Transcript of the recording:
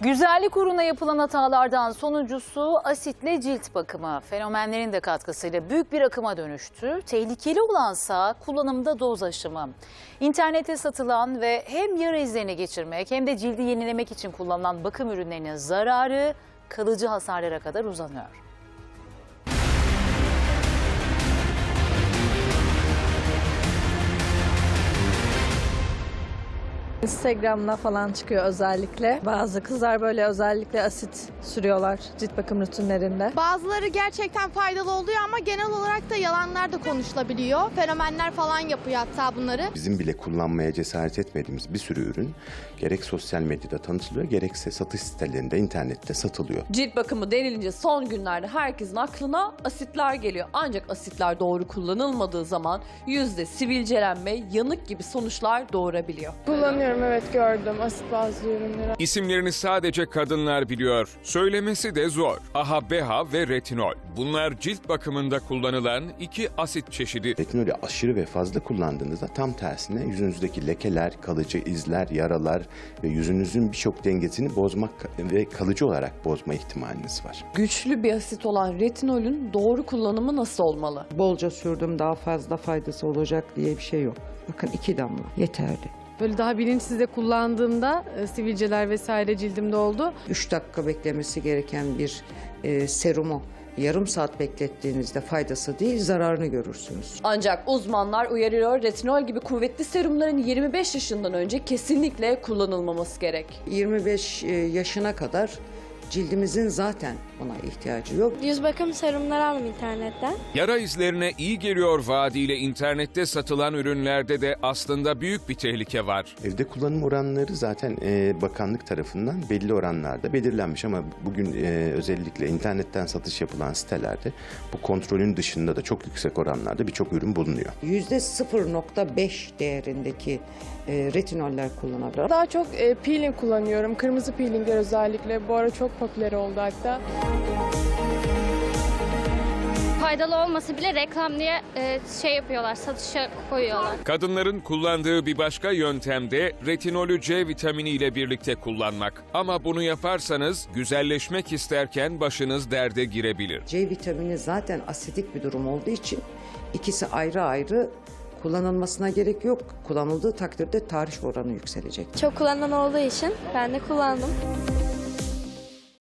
Güzellik uğruna yapılan hatalardan sonuncusu asitli cilt bakımı. Fenomenlerin de katkısıyla büyük bir akıma dönüştü. Tehlikeli olansa kullanımda doz aşımı. İnternette satılan ve hem yara izlerini geçirmek hem de cildi yenilemek için kullanılan bakım ürünlerinin zararı kalıcı hasarlara kadar uzanıyor. Instagram'da falan çıkıyor özellikle. Bazı kızlar böyle özellikle asit sürüyorlar cilt bakım rutinlerinde. Bazıları gerçekten faydalı oluyor ama genel olarak da yalanlar da konuşulabiliyor. Fenomenler falan yapıyor hatta bunları. Bizim bile kullanmaya cesaret etmediğimiz bir sürü ürün gerek sosyal medyada tanıtılıyor gerekse satış sitelerinde internette satılıyor. Cilt bakımı denilince son günlerde herkesin aklına asitler geliyor. Ancak asitler doğru kullanılmadığı zaman yüzde sivilcelenme, yanık gibi sonuçlar doğurabiliyor. Kullanıyorum evet gördüm asit bazlı ürünleri. İsimlerini sadece kadınlar biliyor. Söylemesi de zor. AHA, BEHA ve retinol. Bunlar cilt bakımında kullanılan iki asit çeşidi. Retinolü aşırı ve fazla kullandığınızda tam tersine yüzünüzdeki lekeler, kalıcı izler, yaralar ve yüzünüzün birçok dengesini bozmak ve kalıcı olarak bozma ihtimaliniz var. Güçlü bir asit olan retinolün doğru kullanımı nasıl olmalı? bolca sürdüm daha fazla faydası olacak diye bir şey yok. Bakın iki damla yeterli. Böyle daha bilinçsiz de kullandığımda e, sivilceler vesaire cildimde oldu. 3 dakika beklemesi gereken bir e, serumu yarım saat beklettiğinizde faydası değil zararını görürsünüz. Ancak uzmanlar uyarıyor retinol gibi kuvvetli serumların 25 yaşından önce kesinlikle kullanılmaması gerek. 25 e, yaşına kadar cildimizin zaten buna ihtiyacı yok. Yüz bakım serumları aldım internetten. Yara izlerine iyi geliyor vaadiyle internette satılan ürünlerde de aslında büyük bir tehlike var. Evde kullanım oranları zaten e, bakanlık tarafından belli oranlarda belirlenmiş ama bugün e, özellikle internetten satış yapılan sitelerde bu kontrolün dışında da çok yüksek oranlarda birçok ürün bulunuyor. Yüzde 0.5 değerindeki e, retinoller kullanabilir. Daha çok e, peeling kullanıyorum. Kırmızı peelingler özellikle. Bu ara çok popüler oldu hatta. Faydalı olmasa bile reklam diye e, şey yapıyorlar, satışa koyuyorlar. Kadınların kullandığı bir başka yöntem de retinolü C vitamini ile birlikte kullanmak. Ama bunu yaparsanız güzelleşmek isterken başınız derde girebilir. C vitamini zaten asidik bir durum olduğu için ikisi ayrı ayrı kullanılmasına gerek yok. Kullanıldığı takdirde tarih oranı yükselecek. Çok kullanan olduğu için ben de kullandım.